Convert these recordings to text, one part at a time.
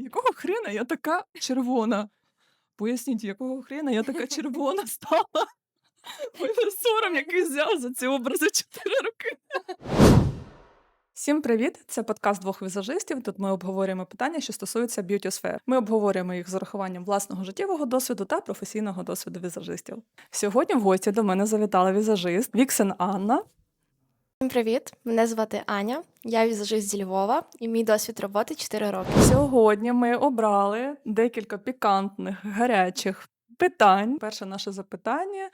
якого хрена я така червона? Поясніть, якого хрена я така червона стала? Сором якийсь взяв за ці образи 4 роки. Всім привіт! Це подкаст двох візажистів. Тут ми обговорюємо питання, що стосуються б'юті сфер. Ми обговорюємо їх з урахуванням власного життєвого досвіду та професійного досвіду візажистів. Сьогодні в гості до мене завітала візажист Віксен Анна. Всім привіт! Мене звати Аня. Я візажист зі Львова, і мій досвід роботи 4 роки. Сьогодні ми обрали декілька пікантних гарячих питань. Перше наше запитання.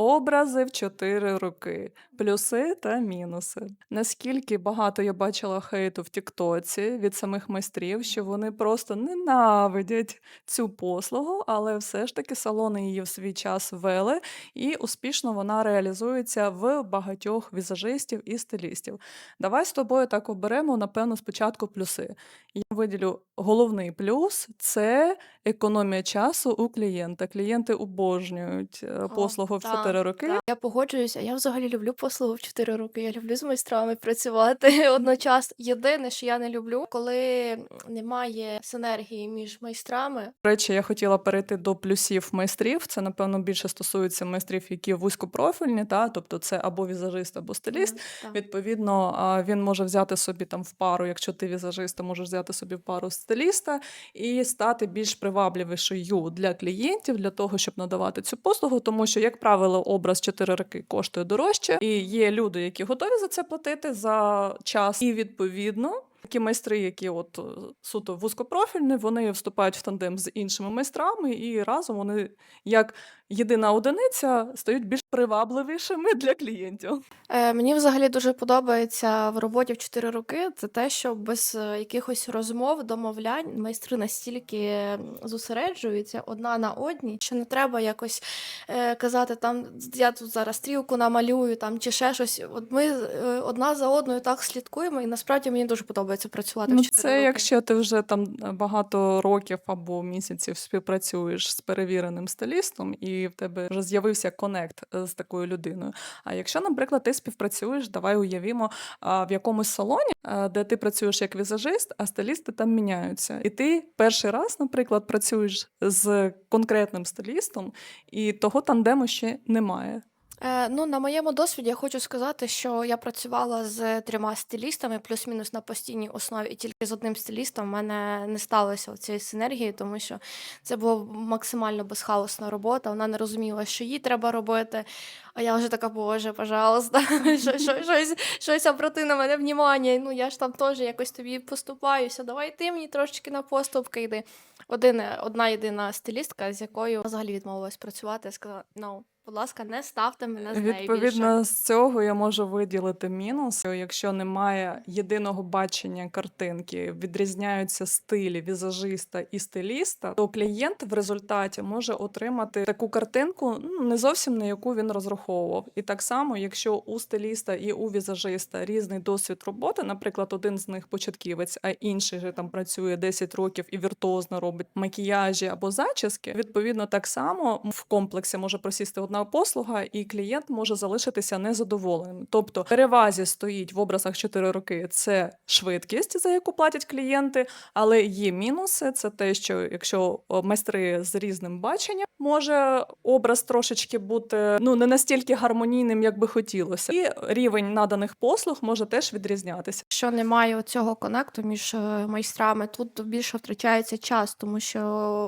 Образи в чотири роки, плюси та мінуси. Наскільки багато я бачила хейту в Тіктоці від самих майстрів, що вони просто ненавидять цю послугу, але все ж таки салони її в свій час вели, і успішно вона реалізується в багатьох візажистів і стилістів. Давай з тобою так оберемо, напевно, спочатку плюси. Я виділю головний плюс це економія часу у клієнта. Клієнти обожнюють е, послугу в чотири чотири роки. Так. Я погоджуюся, я взагалі люблю послугу в чотири роки. Я люблю з майстрами працювати одночасно. Єдине, що я не люблю, коли немає синергії між майстрами. Речі, я хотіла перейти до плюсів майстрів. Це напевно більше стосується майстрів, які вузькопрофільні, та тобто це або візажист, або стиліст. Так. Відповідно, він може взяти собі там в пару, якщо ти візажист, то можеш взяти собі в пару стиліста і стати більш привабливішою для клієнтів для того, щоб надавати цю послугу, тому що як правило образ 4 роки коштує дорожче, і є люди, які готові за це платити за час, і відповідно. Такі майстри, які от е, суто вузькопрофільні, вони вступають в тандем з іншими майстрами, і разом вони, як єдина одиниця, стають більш привабливішими для клієнтів. Е, мені взагалі дуже подобається в роботі в 4 роки. Це те, що без е, якихось розмов, домовлянь майстри настільки зосереджуються одна на одній, що не треба якось е, казати там я тут зараз стрілку намалюю там чи ще щось. От ми е, одна за одною так слідкуємо, і насправді мені дуже подобається працювати. Ну, в 4 це роки. якщо ти вже там багато років або місяців співпрацюєш з перевіреним стилістом, і в тебе вже з'явився конект е, з такою людиною. А якщо, наприклад, ти співпрацюєш, давай уявімо в якомусь салоні, де ти працюєш як візажист, а стилісти там міняються. І ти перший раз, наприклад, працюєш з конкретним стилістом, і того тандему ще немає. Е, ну, на моєму досвіді я хочу сказати, що я працювала з трьома стилістами, плюс-мінус на постійній основі, і тільки з одним стилістом в мене не сталося цієї синергії, тому що це була максимально безхаосна робота. Вона не розуміла, що їй треба робити. А я вже така, боже, пожалуйста, що- що- щось, обрати на мене внимання. Ну я ж там теж якось тобі поступаюся. Давай ти мені трошечки на поступки йди. Один, одна єдина стилістка, з якою взагалі відмовилась працювати, я сказала: ну, будь ласка, не ставте мене з нею більше. Відповідно, з цього я можу виділити мінус. Якщо немає єдиного бачення картинки, відрізняються стилі візажиста і стиліста, то клієнт в результаті може отримати таку картинку, ну не зовсім на яку він розраховував. І так само, якщо у стиліста і у візажиста різний досвід роботи, наприклад, один з них початківець, а інший же там працює 10 років і віртуозно робить макіяжі або зачіски. Відповідно, так само в комплексі може просісти одна послуга, і клієнт може залишитися незадоволеним. Тобто, перевазі стоїть в образах 4 роки це швидкість, за яку платять клієнти, але є мінуси. Це те, що якщо майстри з різним баченням, може образ трошечки бути ну не настільки гармонійним, як би хотілося, і рівень наданих послуг може теж відрізнятися. Якщо немає цього конекту між е, майстрами, тут більше втрачається час, тому що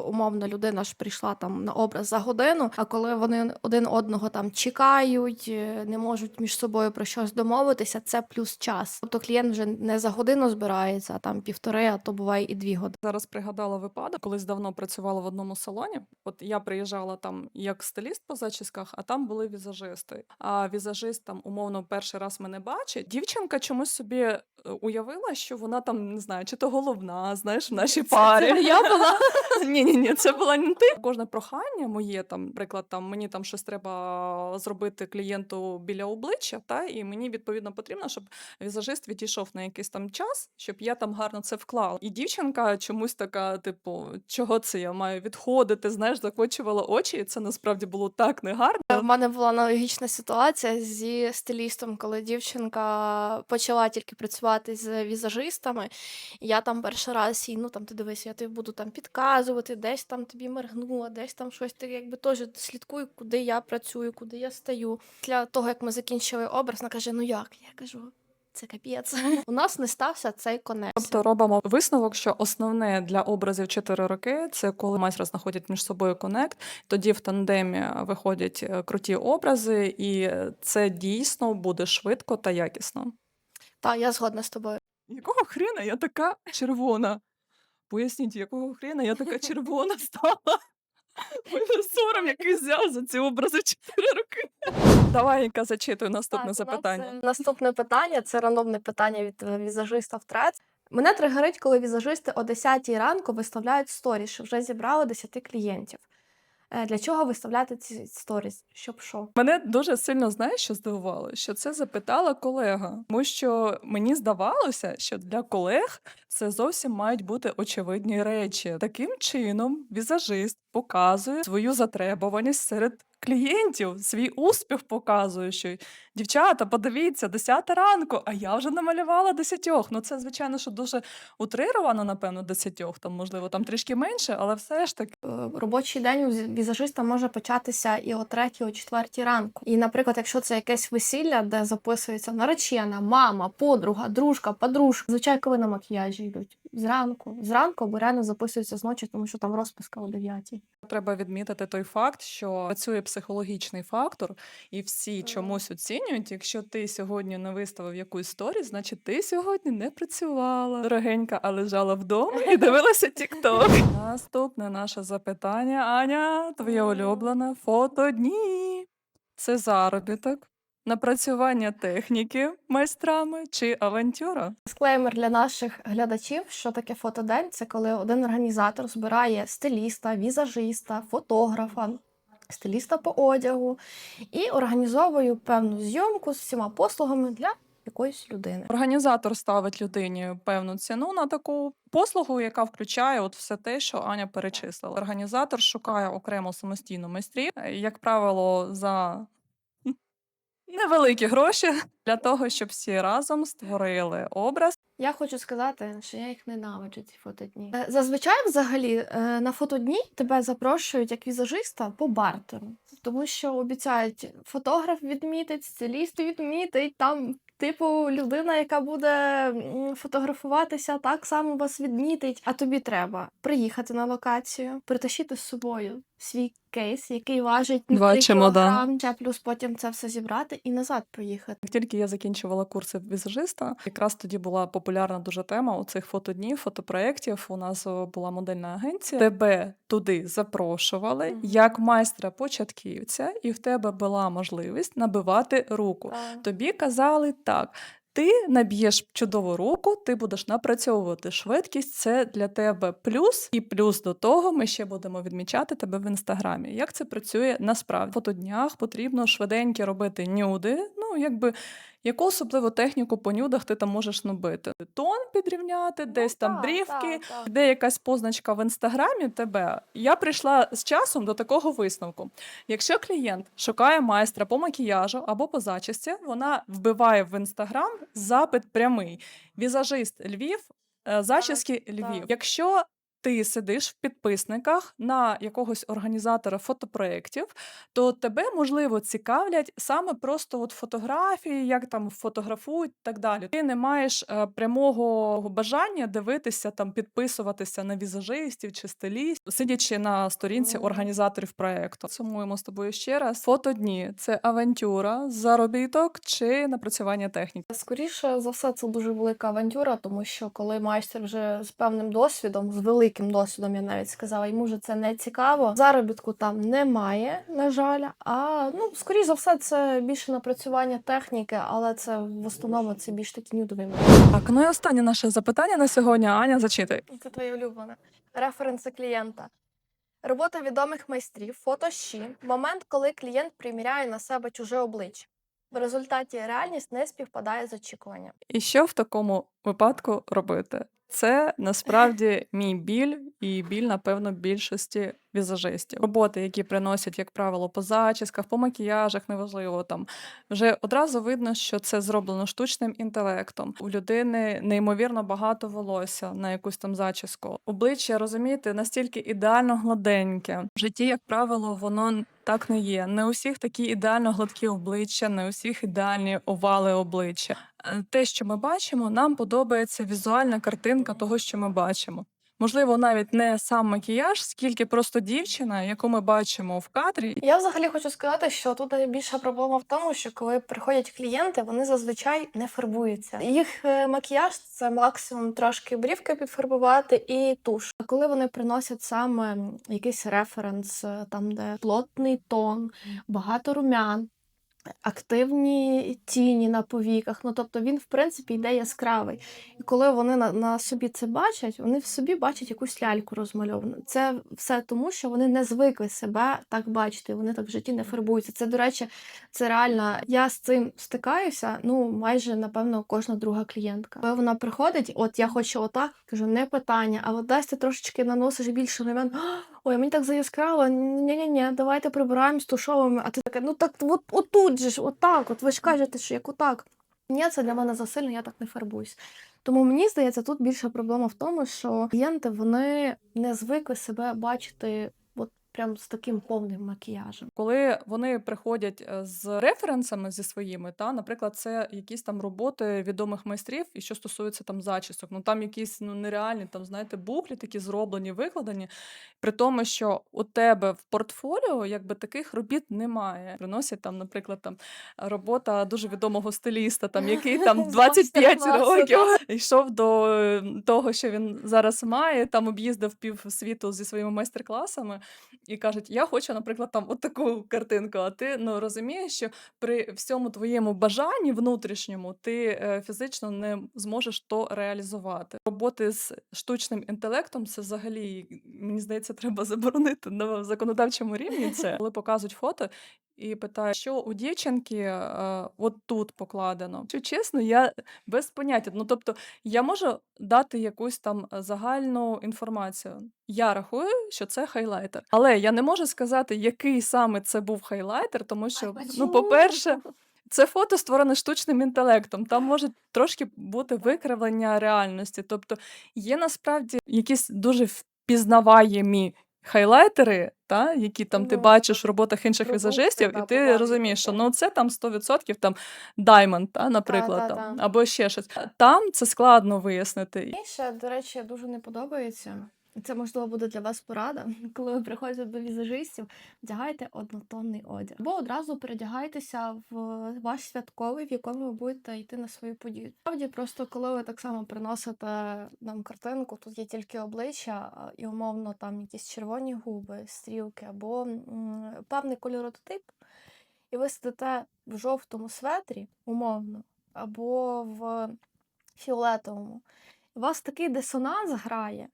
умовно людина ж прийшла там на образ за годину. А коли вони один одного там чекають, е, не можуть між собою про щось домовитися, це плюс час. Тобто клієнт вже не за годину збирається, а там півтори, а то буває і дві години. Зараз пригадала випадок, колись давно працювала в одному салоні. От я приїжджала там як стиліст по зачісках, а там були візажисти. А візажист там умовно перший раз мене бачить. Дівчинка чомусь собі уявила, що вона там не знаю, чи то головна, знаєш, в нашій парі. Я була Ні, ні, ні, це була не ти. Кожне прохання моє там, наприклад, там мені там щось треба зробити клієнту біля обличчя, та і мені відповідно потрібно, щоб візажист відійшов на якийсь там час, щоб я там гарно це вклала. І дівчинка чомусь така, типу, чого це я маю відходити? Знаєш, закочувала очі, і це насправді було так негарно. У мене була аналогічна ситуація зі стилістом, коли дівчинка почала тільки працювати з візажистами. Я там перший раз їй, ну там ти дивись, я тобі буду там підказувати, десь там тобі моргнула, десь там щось ти якби теж слідкуй, куди я працюю, куди я стою. Після того, як ми закінчили образ, вона каже: Ну як? Я кажу, це капець. У нас не стався цей конект. Тобто робимо висновок, що основне для образів 4 роки це коли майстри знаходять між собою конект, тоді в тандемі виходять е, круті образи, і це дійсно буде швидко та якісно. Та я згодна з тобою. Якого хрена я така червона? Поясніть, якого хрена я така червона стала? Мене сором який взяв за ці образи 4 роки. Давай, яка зачитуй наступне Так, запитання. е, Наступне питання це рандомне питання від е, візажиста в трец. Мене тригерить, коли візажисти о 10 ранку виставляють сторіс, що вже зібрали 10 клієнтів. Е, Для чого виставляти ці сторіс? Щоб що? Мене дуже сильно знаєш, що здивувало, що це запитала колега. Тому що мені здавалося, що для колег це зовсім мають бути очевидні речі. Таким чином, візажист показує свою затребуваність серед клієнтів, свій успіх показує, що дівчата, подивіться, 10 ранку, а я вже намалювала 10. Ну це звичайно, що дуже утрировано, напевно, 10, там можливо там трішки менше, але все ж таки. Е, Робочий день у віз- візажиста може початися і о 3, о 4 ранку. І, наприклад, якщо це якесь весілля, де записується наречена, мама, подруга, дружка, подружка. Звичайно, коли на макіяжі йдуть зранку. Зранку або реально записується зночі, тому що там розписка о 9. Треба відмітити той факт, що працює психологічний фактор, і всі чомусь оцінюють. Якщо ти сьогодні не виставив якусь сторіс, значить ти сьогодні не працювала. Дорогенька, а лежала вдома і дивилася TikTok. Наступне наше запитання. Аня, твоє улюблене фотодні. Це заробіток, напрацювання техніки майстрами чи авантюра? Дисклеймер для наших глядачів, що таке фотодень, це коли один організатор збирає стиліста, візажиста, фотографа, стиліста по одягу і організовує певну зйомку з всіма послугами для якоїсь людини. Організатор ставить людині певну ціну на таку послугу, яка включає от все те, що Аня перечислила. Організатор шукає окремо самостійно майстрів, як правило, за невеликі гроші для того, щоб всі разом створили образ. Я хочу сказати, що я їх ненавиджу, ці фотодні. Е, Зазвичай, взагалі, е, на фотодні тебе запрошують як візажиста по бартеру, тому що обіцяють фотограф відмітить, стиліст відмітить, там, типу, людина, яка буде фотографуватися, так само вас відмітить. А тобі треба приїхати на локацію, притащити з собою свій кейс, який важить Два 3 чемодани. ще плюс потім це все зібрати і назад поїхати. Як тільки я закінчувала курси візажиста, якраз тоді була популярна дуже тема у цих фотоднів, фотопроєктів. У нас о, була модельна агенція. Тебе туди запрошували Мгм. як майстра початківця, і в тебе була можливість набивати руку. Тобі казали так. Ти наб'єш чудову руку, ти будеш напрацьовувати швидкість. Це для тебе плюс, і плюс до того ми ще будемо відмічати тебе в інстаграмі. Як це працює насправді? В фотоднях потрібно швиденько робити нюди. Ну якби яку особливу техніку по нюдах ти там можеш набити? Тон підрівняти, десь там Ну так, брівки, так, так. де якась позначка в інстаграмі тебе. Я прийшла з часом до такого висновку. Якщо клієнт шукає майстра по макіяжу або по зачісті, вона вбиває в інстаграм запит прямий. Візажист Львів, е, зачіски Львів. так. Якщо ти сидиш в підписниках на якогось організатора фотопроєктів, то тебе можливо цікавлять саме просто от фотографії, як там фотографують і так далі. Ти не маєш е, прямого бажання дивитися там, підписуватися на візажистів чи стилістів, сидячи на сторінці організаторів проєкту. Сумуємо з тобою ще раз. Фотодні це авантюра, заробіток чи напрацювання техніки. Скоріше за все, це дуже велика авантюра, тому що коли майстер вже з певним досвідом, з великим досвідом, я навіть сказала, йому вже це не цікаво. Заробітку там немає, на жаль. А ну, скоріше за все, це більше напрацювання техніки, але це в основному це більш такі нюдові. Так, ну і останнє наше запитання на сьогодні. Аня, зачитай. Це твоє улюблене. Референси клієнта. Робота відомих майстрів, фото щі, момент, коли клієнт приміряє на себе чуже обличчя. В результаті реальність не співпадає з очікуванням. І що в такому випадку робити? Це насправді мій біль і біль, напевно, більшості візажистів. Роботи, які приносять, як правило, по зачісках, по макіяжах, неважливо там. Вже одразу видно, що це зроблено штучним інтелектом. У людини неймовірно багато волосся на якусь там зачіску. Обличчя, розумієте, настільки ідеально гладеньке. В житті, як правило, воно так не є. Не у всіх такі ідеально гладкі обличчя, не у всіх ідеальні овали обличчя. Е, Те, що ми бачимо, нам подобається візуальна картинка того, що ми бачимо. Можливо, навіть не сам макіяж, скільки просто дівчина, яку ми бачимо в кадрі, Я взагалі хочу сказати, що тут найбільша проблема в тому, що коли приходять клієнти, вони зазвичай не фарбуються. Їх е, макіяж це максимум трошки брівки підфарбувати і туш. А коли вони приносять саме якийсь референс, е, там де плотний тон, багато румян. Активні тіні на повіках, ну тобто він, в принципі, йде яскравий. І коли вони на, на собі це бачать, вони в собі бачать якусь ляльку розмальовану. Це все тому, що вони не звикли себе так бачити. Вони так в житті не фарбуються. Це, до речі, це реально. Я з цим стикаюся. Ну, майже напевно, кожна друга клієнтка. Коли вона приходить, от я хочу отак, кажу, не питання, а от десь ти трошечки наносиш більше румян. Ой, мені так заяскраво. Ні, ні, ні, давайте прибираємо з. А ти таке, ну так от, отут же ж, отак. От ви ж кажете, що як отак. Ні, це для мене засильно, я так не фарбуюсь. Тому мені здається, тут більша проблема в тому, що клієнти вони не звикли себе бачити прям з таким повним макіяжем. коли вони приходять е, з референсами зі своїми, та, наприклад, це якісь там роботи відомих майстрів, і що стосується там зачісок, ну там якісь ну нереальні там, знаєте, буклі такі зроблені, викладені, при тому, що у тебе в портфоліо якби таких робіт немає. Приносять там, наприклад, там робота дуже відомого стиліста, там який там З 25 років йшов до того, що він зараз має, там об'їздив пів світу зі своїми майстер-класами і кажуть: Я хочу, наприклад, там от таку картинку. А ти ну розумієш, що при всьому твоєму бажанні внутрішньому ти е, фізично не зможеш то реалізувати. Роботи з штучним інтелектом це взагалі мені здається, треба заборонити на законодавчому рівні. Це коли показують фото. І питаю, що у дівчинки е, от тут покладено. Що чесно, я без поняття. Ну тобто, я можу дати якусь там е, загальну інформацію. Я рахую, що це хайлайтер, але я не можу сказати, який саме це був хайлайтер, тому що, ну, по-перше, це фото створене штучним інтелектом. Там може трошки бути викривлення реальності. Тобто є насправді якісь дуже впізнаваємі хайлайтери, та, які там ти Ну, бачиш в роботах інших продукти, візажистів, да, і ти побачити, розумієш, що ну це там 100% там Diamond, та, наприклад, та, там, та. або ще щось. Там це складно вияснити. Мені ще, до речі, дуже не подобається. Це можливо буде для вас порада. Коли ви приходите до візажистів, вдягайте однотонний одяг. Або одразу передягайтеся в ваш святковий, в якому ви будете йти на свою подію. Справді, просто коли ви так само приносите нам картинку, тут є тільки обличчя і умовно там якісь червоні губи, стрілки, або певний кольоротип, і ви сидите в жовтому светрі, умовно, або в фіолетовому. У вас такий дисонанс грає,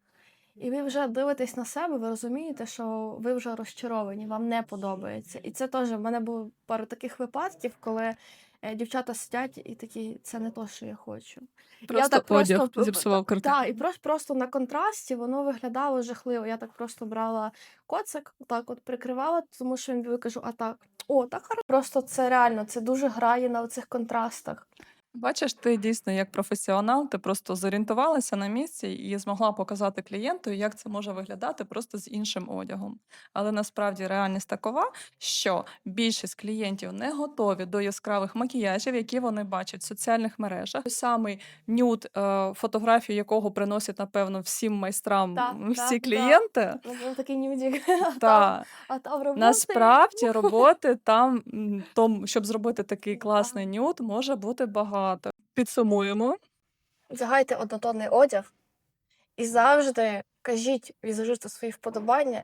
і ви вже дивитесь на себе, ви розумієте, що ви вже розчаровані, вам не подобається. І це теж в мене було пару таких випадків, коли е, дівчата сидять і такі, це не то, що я хочу. Просто так просто зіпсував картину. Так, і просто, просто на контрасті воно виглядало жахливо. Я так просто брала коцик, так от прикривала, тому що він викажу, а так. О, так хорошо. Просто це реально, це дуже грає на цих контрастах. Бачиш, ти дійсно як професіонал, ти просто зорієнтувалася на місці і змогла показати клієнту, як це може виглядати просто з іншим одягом. Але насправді реальність такова, що більшість клієнтів не готові до яскравих макіяжів, які вони бачать в соціальних мережах. Той самий нюд, е, фотографію якого приносять, напевно, всім майстрам Так, всі так, клієнти. Ну, він такий нюдік. А Та а там роботи. насправді роботи там, щоб зробити такий класний нюд, може бути багато. Підсумуємо. Вдягайте однотонний одяг і завжди кажіть візажисту свої вподобання.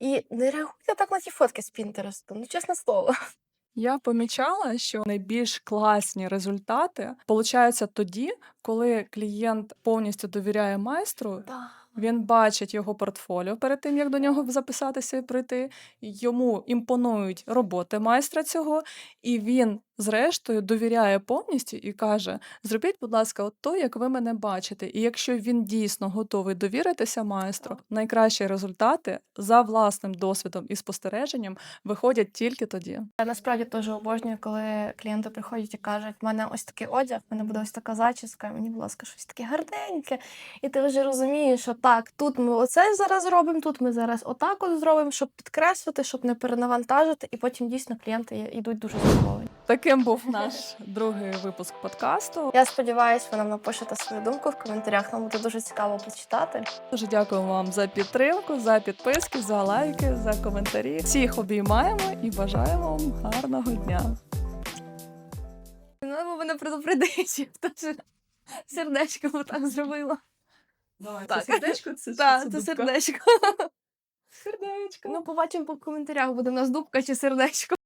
І не реагуйте так на ті фотки з Пінтересту. Ну, чесне слово. Я помічала, що найбільш класні результати получаються тоді, коли клієнт повністю довіряє майстру Так. Він бачить його портфоліо перед тим, як до нього записатися і прийти. Йому імпонують роботи майстра цього, і він, зрештою, довіряє повністю і каже: Зробіть, будь ласка, от то, як ви мене бачите. І якщо він дійсно готовий довіритися майстру, найкращі результати за власним досвідом і спостереженням виходять тільки тоді. Я насправді дуже обожнюю, коли клієнти приходять і кажуть, в мене ось такий одяг, в мене буде ось така зачіска, мені, будь ласка, щось таке гарненьке. І ти вже розумієш, що так, тут ми оце зараз зробимо, тут ми зараз отак от зробимо, щоб підкреслити, щоб не перенавантажити, і потім дійсно клієнти йдуть дуже задоволені. Таким був наш другий випуск подкасту. Я сподіваюся, ви нам напишете свою думку в коментарях. Нам буде дуже цікаво почитати. Дуже дякуємо вам за підтримку, за підписки, за лайки, за коментарі. Всіх обіймаємо і бажаємо вам гарного дня. Ну, мене предупредить, теж сердечко отак зробила. Давай, Так. це сердечко, це, Так, це сердечко. сердечко. Ну, побачимо по коментарях, буде в нас дубка чи сердечко.